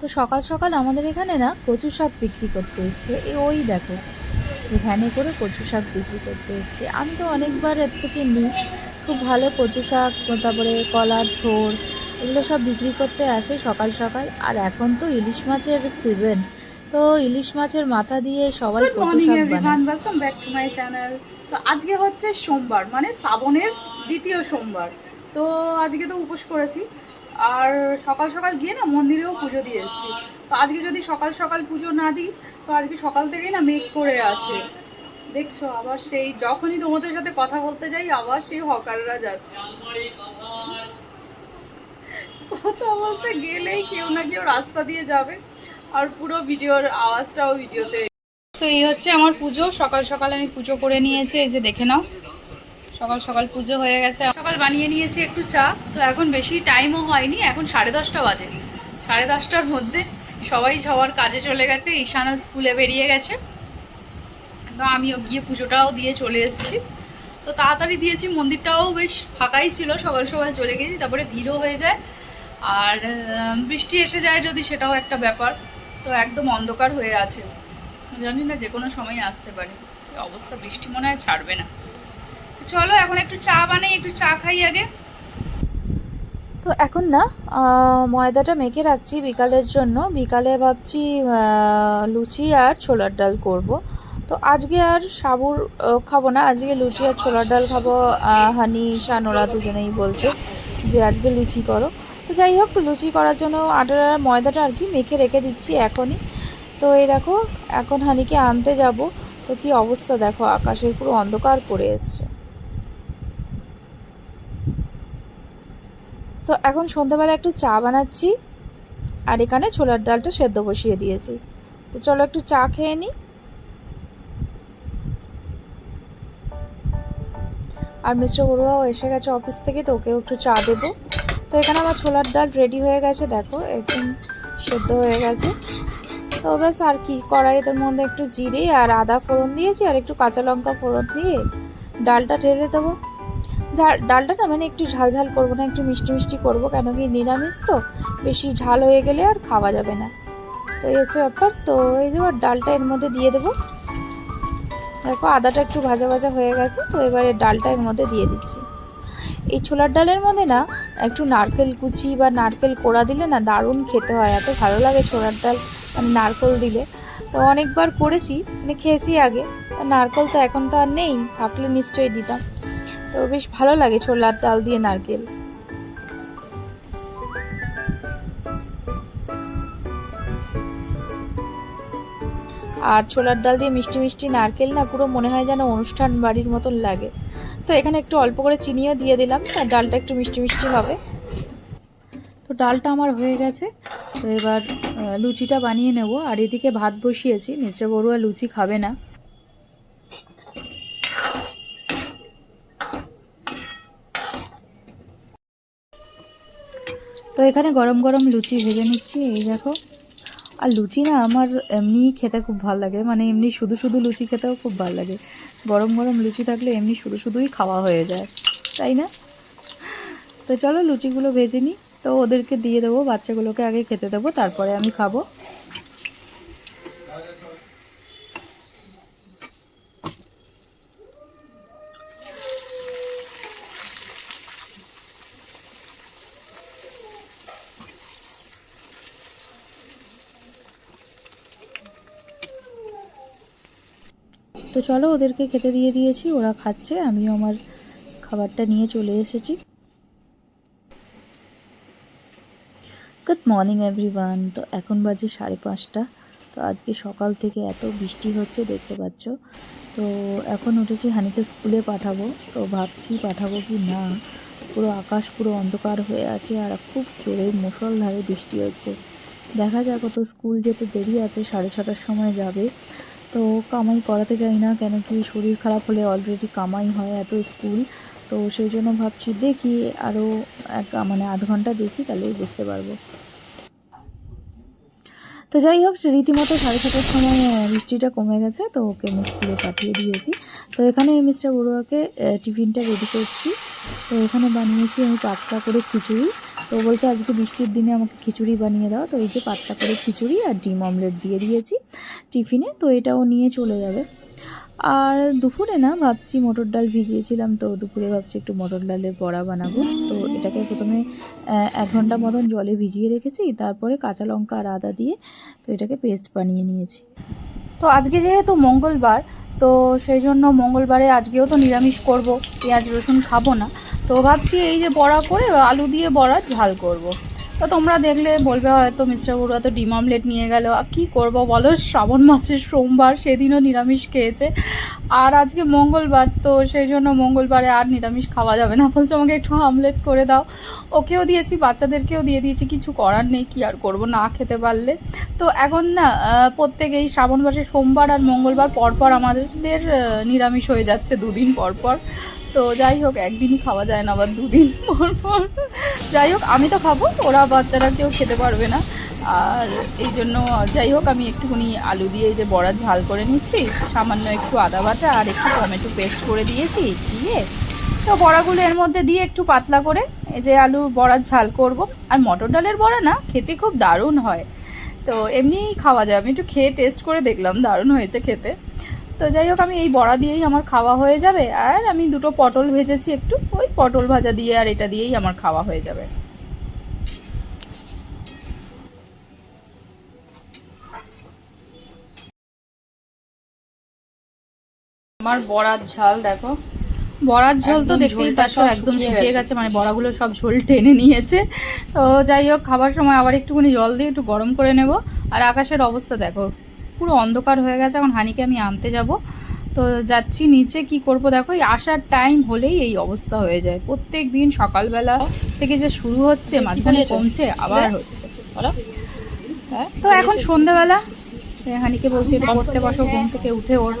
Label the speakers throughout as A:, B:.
A: তো সকাল সকাল আমাদের এখানে না কচু শাক বিক্রি করতে এসছে। এই ওই দেখো ভ্যানে করে কচু শাক বিক্রি করতে এসছে। আমি তো অনেকবার এর থেকে নিই। খুব ভালো কচু শাক তারপরে কলার থোর এগুলো সব বিক্রি করতে আসে সকাল সকাল। আর এখন তো ইলিশ মাছের সিজন তো ইলিশ মাছের মাথা দিয়ে সবাই কচু শাক বানায়।
B: Welcome back to my channel তো আজকে হচ্ছে সোমবার মানে শ্রাবণের দ্বিতীয় সোমবার। তো আজকে তো উপোস করেছি। আর সকাল সকাল গিয়ে না মন্দিরেও পুজো দিয়ে এসেছি। তো আজকে যদি সকাল সকাল পুজো না দিই, তো আজকে সকাল থেকেই না মেঘ করে আছে। দেখছ, আবার সেই যখনই তোমাদের সাথে কথা বলতে যাই, আবার সেই হকাররা যাচ্ছে। কথা বলতে গেলেই কেউ না কেউ রাস্তা দিয়ে যাবে, আর পুরো ভিডিওর আওয়াজটাও ভিডিওতে। তো এই হচ্ছে আমার পুজো, সকাল সকাল আমি পুজো করে নিয়েছি, এই যে দেখে নাও। সকাল সকাল পুজো হয়ে গেছে। সকাল বানিয়ে নিয়েছি একটু চা, তো এখন বেশি টাইমও হয়নি, এখন সাড়ে দশটা বাজে। সাড়ে দশটার মধ্যে সবাই সবার কাজে চলে গেছে ঈশানা স্কুলে বেরিয়ে গেছে। তো আমিও গিয়ে পুজোটাও দিয়ে চলে এসেছি। তো তাড়াতাড়ি দিয়েছি, মন্দিরটাও বেশ ফাঁকাই ছিল, সকাল সকাল চলে গেছি, তারপরে ভিড়ও হয়ে যায়। আর বৃষ্টি এসে যায় যদি সেটাও একটা ব্যাপার। তো একদম অন্ধকার হয়ে আছে। জানি না যে কোনো সময় আসতে পারে। অবস্থা বৃষ্টি মনে হয় ছাড়বে না। চলো, এখন একটু চা বানাই, একটু চা খাই আগে।
A: তো এখন না ময়দাটা মেখে রাখছি বিকালের জন্য। বিকালে ভাবছি লুচি আর ছোলার ডাল করব। তো আজকে আর সাবুর খাব না। আজকে লুচি আর ছোলার ডাল খাব হানি শান ওরা দুজনেই বলছে যে আজকে লুচি করো। তো যাই হোক, লুচি করার জন্য আটার, ময়দাটা আর কি মেখে রেখে দিচ্ছি এখনই। তো এই দেখো, এখন হানিকে আনতে যাব। তো কি অবস্থা দেখো, আকাশের পুরো অন্ধকার করে এসছে। তো এখন সন্ধ্যাবেলা একটু চা বানাচ্ছি। আর এখানে ছোলার ডালটা সেদ্ধ বসিয়ে দিয়েছি। তো চলো একটু চা খেয়ে নিই আর মিস্টার বড়ুয়াও এসে গেছে অফিস থেকে, তো ওকেও একটু চা দেবো। তো এখানে আমার ছোলার ডাল রেডি হয়ে গেছে, দেখো, একদম সেদ্ধ হয়ে গেছে। তো ব্যাস, আর কি কড়াইয়ের মধ্যে একটু জিরে আর আদা ফোড়ন দিয়েছি, আর একটু কাঁচা লঙ্কা ফোড়ন দিয়ে ডালটা ঢেলে দেবো। ডালটা না মানে একটু ঝাল ঝাল করব না, একটু মিষ্টি মিষ্টি করব, কেন কি নিরামিষ তো, বেশি ঝাল হয়ে গেলে আর খাওয়া যাবে না। তো এই হচ্ছে ব্যাপার, তো এই দেবো ডালটা এর মধ্যে দিয়ে দেবো। দেখো আদাটা একটু ভাজা ভাজা হয়ে গেছে, তো এবারে ডালটা এর মধ্যে দিয়ে দিচ্ছি। এই ছোলার ডালের মধ্যে না, একটু নারকেল কুচি বা নারকেল কোড়া দিলে না দারুণ খেতে হয়, এত ভালো লাগে ছোলার ডাল মানে নারকেল দিলে। তো অনেকবার করেছি মানে খেয়েছি আগে নারকেল তো এখন তো আর নেই, থাকলে নিশ্চয়ই দিতাম। তো বেশ ভালো লাগে ছোলার ডাল দিয়ে নারকেল। আর ছোলার ডাল দিয়ে মিষ্টি মিষ্টি নারকেল না পুরো মনে হয় যেন অনুষ্ঠান বাড়ির মতন লাগে। তো এখানে একটু অল্প করে চিনিও দিয়ে দিলাম, আর ডালটা একটু মিষ্টি মিষ্টি হবে। তো ডালটা আমার হয়ে গেছে, তো এবার লুচিটা বানিয়ে নেব। আর এদিকে ভাত বসিয়েছি, মিস্টার বড়ুয়া লুচি খাবে না। এখানে গরম গরম লুচি ভেজে নিচ্ছি, এই দেখো। আর লুচি না আমার এমনি খেতে খুব ভালো লাগে মানে এমনি শুধু শুধু লুচি খেতেও খুব ভালো লাগে। গরম গরম লুচি থাকলে এমনি শুধু শুধুই খাওয়া হয়ে যায়, তাই না? তো চলো লুচিগুলো ভেজে নিই, তো ওদেরকে দিয়ে দেবো, বাচ্চাগুলোকে আগে খেতে দেবো, তারপরে আমি খাব। তো চলো, ওদেরকে খেতে দিয়ে দিয়েছি, ওরা খাচ্ছে, আমিও আমার খাবারটা নিয়ে চলে এসেছি। গুড মর্নিং এভরিওয়ান তো এখন বাজে সাড়ে পাঁচটা। তো আজকে সকাল থেকে এত বৃষ্টি হচ্ছে, দেখতে পাচ্ছ। তো এখন উঠেছি হানিকে স্কুলে পাঠাবো। তো ভাবছি পাঠাবো কি না। পুরো আকাশ পুরো অন্ধকার হয়ে আছে আর খুব জোরে মুষলধারে বৃষ্টি হচ্ছে। দেখা যাক তো স্কুল যেতে দেরি আছে, সাড়ে ছটার সময় যাবে। তো কামাই করাতে চাই না, কেন কি শরীর খারাপ হলে অলরেডি কামাই হয় এত স্কুল তো সেই জন্য ভাবছি দেখি আরও এক মানে আধ ঘণ্টা দেখি, তাহলেই বুঝতে পারব। তো যাই হোক, রীতিমতো সাড়ে ছটার সময় বৃষ্টিটা কমে গেছে, তো ওকে আমি স্কুলে পাঠিয়ে দিয়েছি। তো এখানে মিস্টার বড়ুয়াকে টিফিনটা রেডি করছি। তো এখানে বানিয়েছি আমি পাতলা করে খিচুড়ি।
B: তো বলছে, আজকে বৃষ্টির দিনে আমাকে খিচুড়ি বানিয়ে দাও। তো এই যে পাতলা করে খিচুড়ি আর ডিম অমলেট দিয়ে দিয়েছি টিফিনে, তো এটাও নিয়ে চলে যাবে। আর দুপুরে না ভাবছি মটর ডাল ভিজিয়েছিলাম, তো দুপুরে ভাবছি একটু মটর ডালের বড়া বানাবো। তো এটাকে প্রথমে এক ঘণ্টা মতন জলে ভিজিয়ে রেখেছি, তারপরে কাঁচা লঙ্কা আর আদা দিয়ে তো এটাকে পেস্ট বানিয়ে নিয়েছি। তো আজকে যেহেতু মঙ্গলবার, তো সেই জন্য মঙ্গলবারে আজকেও তো নিরামিষ করব, পেঁয়াজ রসুন খাব না। তো ভাবছি এই যে বড়া করে আলু দিয়ে বড়া ঝাল করব। তো তোমরা দেখলে বলবে হয়তো মিস্টার বড়ুয়া তো ডিম অমলেট নিয়ে গেল। আর কী করব বলো? শ্রাবণ মাসের সোমবার সেদিনও নিরামিষ খেয়েছে। আর আজকে মঙ্গলবার তো সেই জন্য মঙ্গলবারে আর নিরামিষ খাওয়া যাবে না। বলছে আমাকে একটু আমলেট করে দাও। ওকেও দিয়েছি বাচ্চাদেরকেও দিয়ে দিয়েছি। কিছু করার নেই কি আর করব? না খেতে পারলে। তো এখন না আহ, প্রত্যেক এই শ্রাবণ মাসে সোমবার আর মঙ্গলবার পরপর আমাদের নিরামিষ হয়ে যাচ্ছে দুদিন পর পর তো যাই হোক, একদিনই খাওয়া যায় না, আবার দুদিন পর পর। যাই হোক, আমি তো খাব, ওরা বাচ্চারা কেউ খেতে পারবে না। আর এই জন্য যাই হোক, আমি একটুখানি আলু দিয়ে যে বড়া ঝাল করে নিচ্ছি, সামান্য একটু আদা বাটা আর একটু টমেটো পেস্ট করে দিয়েছি দিয়ে, তো বড়াগুলো এর মধ্যে দিয়ে একটু পাতলা করে এই যে আলু বড়ার ঝাল করব। আর মটর ডালের বড়া না, খেতে খুব দারুণ হয়। তো এমনিই খাওয়া যায়, আমি একটু খেয়ে টেস্ট করে দেখলাম, দারুণ হয়েছে খেতে। তো যাই হোক আমি এই বড়া দিয়েই আমার খাওয়া হয়ে যাবে আর আমি দুটো পটল ভেজেছি একটু। ওই পটল ভাজা দিয়ে আর এটা দিয়েই আমার খাওয়া হয়ে যাবে। আমার বড়ার ঝাল দেখো। বড়ার ঝোল তো দেখতেই পাচ্ছ একদম
C: শুকিয়ে। গেছে
B: মানে বড়াগুলো সব ঝোল টেনে নিয়েছে। তো যাই হোক খাবার সময় আবার একটুখানি জল দিয়ে একটু গরম করে নেব। আর আকাশের অবস্থা দেখো পুরো অন্ধকার হয়ে গেছে এখন হানিকে আমি আনতে যাব। তো যাচ্ছি নিচে কি করব দেখো এই আসার টাইম হলেই এই অবস্থা হয়ে যায়। প্রত্যেক দিন সকালবেলা থেকে যে শুরু হচ্ছে মাঝখানে? কমছে আবার? হচ্ছে। হ্যাঁ তো এখন সন্ধ্যাবেলা হানিকে বলছি একটু পড়তে বসো ঘুম থেকে উঠে ওর।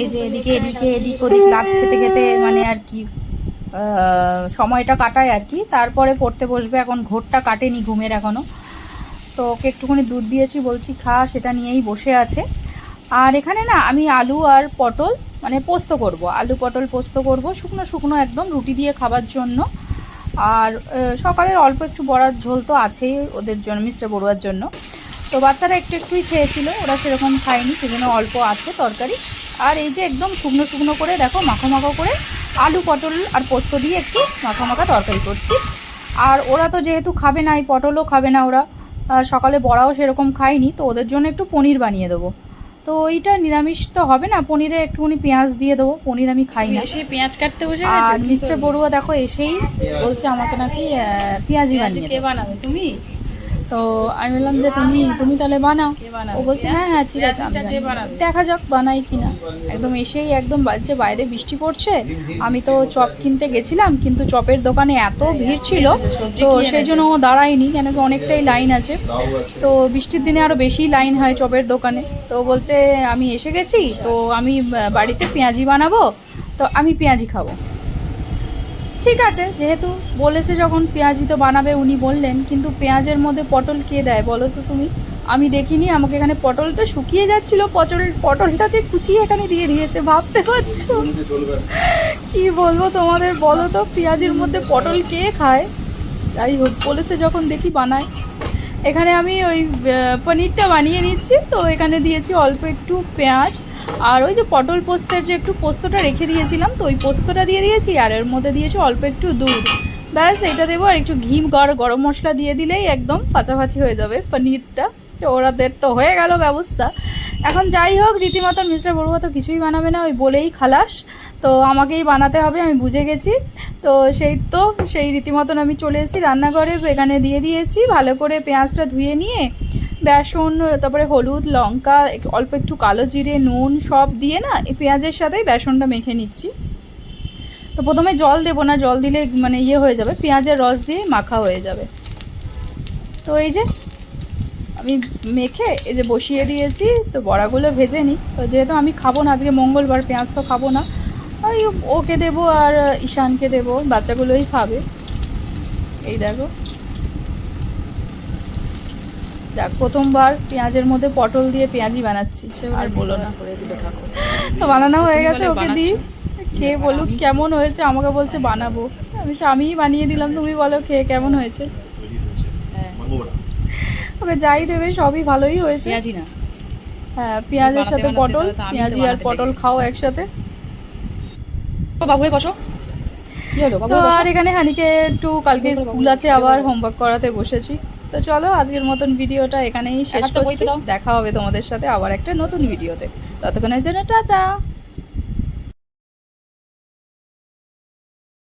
B: এই যে এদিকে এদিকে এদিক ওদিক লাগ খেতে খেতে মানে আর কি সময়টা কাটায় আর কি। তারপরে পড়তে বসবে এখন ঘোরটা কাটেনি ঘুমের এখনও। তো ওকে একটুখানি দুধ দিয়েছি, বলছি, খা, সেটা নিয়েই বসে আছে। আর এখানে না, আমি আলু আর পটল মানে পোস্ত করব। আলু, পটল, পোস্ত করব, শুকনো শুকনো একদম রুটি দিয়ে খাবার জন্য। আর সকালের অল্প একটু বড়ার ঝোল তো আছেই ওদের জন্য, মিস্টার বড়ুয়ার জন্য। তো বাচ্চারা একটু একটুই খেয়েছিল, ওরা সেরকম খায়নি, সেজন্য অল্প আছে তরকারি। আর এই যে একদম শুকনো শুকনো করে, দেখো মাখো মাখো করে আলু, পটল আর পোস্ত দিয়ে একটু মাখা মাখা তরকারি করছি। আর ওরা তো যেহেতু খাবে না, এই পটলও খাবে না ওরা। সকালে বড়াও সেরকম খাইনি তো ওদের জন্য একটু পনির বানিয়ে দেবো। তো ওইটা নিরামিষ তো হবে না পনিরে একটুখানি পেঁয়াজ দিয়ে দেবো পনির আমি খাই না।
C: এসে পেঁয়াজ কাটতে বসে
B: আর মিস্টার বড়ুয়া দেখো এসেই বলছে আমাকে নাকি পেঁয়াজি বানিয়ে
C: কে বানাবে তুমি?
B: তো আমি বললাম যে তুমি তুমি তাহলে বানাও। ও বলছে হ্যাঁ হ্যাঁ ঠিক আছে আমি। দেখা যাক বানাই কিনা। একদম এসেই একদম বাজছে বাইরে বৃষ্টি পড়ছে। আমি তো চপ কিনতে গেছিলাম কিন্তু চপের দোকানে এত ভিড় ছিল তো সেই জন্য ও দাঁড়ায়নি কেন কি অনেকটাই লাইন আছে। তো বৃষ্টির দিনে আরও বেশি লাইন হয় চপের দোকানে। তো বলছে আমি এসে গেছি তো আমি বাড়িতে পেঁয়াজি বানাবো তো আমি পেঁয়াজি খাব। ঠিক আছে, যেহেতু বলেছে যখন পেঁয়াজি তো বানাবে উনি বললেন, কিন্তু পেঁয়াজের মধ্যে পটল কে দেয় বলো তো তুমি? আমি দেখিনি, আমাকে এখানে পটলটা শুকিয়ে যাচ্ছিল, পটল, পটলটাতে কুচিয়ে এখানে দিয়ে দিয়েছে, ভাবতে পারছ? কি বলব তোমাদের বলো তো, পেঁয়াজের মধ্যে পটল কে খায়? যাই হোক, বলেছে যখন দেখি বানায়। এখানে আমি ওই পনিরটা বানিয়ে নিচ্ছি, তো এখানে দিয়েছি অল্প একটু পেঁয়াজ। আর ওই যে পটল পোস্তের যে একটু পোস্তটা রেখে দিয়েছিলাম, তো ওই পোস্তটা দিয়ে দিয়েছি, আর এর মধ্যে দিয়েছি অল্প একটু দুধ। ব্যাস, এটা দেবো, আর একটু ঘি গরম মশলা দিয়ে দিলেই একদম ফাঁচাফাচি হয়ে যাবে পনিরটা। তো ওরাদের তো হয়ে গেল ব্যবস্থা। এখন যাই হোক, রীতিমতো মিস্টার বড়ুয়া তো কিছুই বানাবে না, ওই বলেই খালাস। তো আমাকেই বানাতে হবে, আমি বুঝে গেছি। তো সেই তো, সেই রীতিমতন আমি চলে এসেছি রান্নাঘরে, এখানে দিয়ে দিয়েছি, ভালো করে পেঁয়াজটা ধুয়ে নিয়ে, বেসন, তারপরে হলুদ, লঙ্কা অল্প একটু কালো জিরে, নুন সব দিয়ে না, এই পেঁয়াজের সাথেই বেসনটা মেখে নিচ্ছি। তো প্রথমে জল দেবো না, জল দিলে মানে ইয়ে হয়ে যাবে, পেঁয়াজের রস দিয়ে মাখা হয়ে যাবে। তো এই যে, আমি মেখে এই যে বসিয়ে দিয়েছি, তো বড়াগুলো ভেজে নিই। তো যেহেতু আমি খাব না, আজকে মঙ্গলবার পেঁয়াজ তো খাব না ওই ওকে দেবো আর ঈশানকে দেবো বাচ্চাগুলোই খাবে। এই দেখো। দেখ প্রথমবার পেঁয়াজের মধ্যে পটল দিয়ে পেঁয়াজি বানাচ্ছি আর বলো না। বানানো হয়ে গেছে ওকে? দিই। খেয়ে বলুক কেমন হয়েছে আমাকে বলছে বানাবো। আমি আমিই বানিয়ে দিলাম তুমি বলো খেয়ে কেমন হয়েছে?
D: মোগরা
B: ওকে যাই দেবে সবই ভালোই হয়েছে।
C: পেঁয়াজি না।
B: হ্যাঁ পেঁয়াজের সাথে পটল পেঁয়াজি আর পটল খাও একসাথে।
C: বাবু বসো।
B: তো আর এখানে হানিকে একটু কালকে স্কুল আছে আবার হোমওয়ার্ক করাতে বসেছি। তো চলো আজকের মতন ভিডিওটা এখানেই শেষ করছি। দেখা হবে তোমাদের সাথে আবার একটা নতুন ভিডিওতে। ততক্ষণের জন্য টাটা!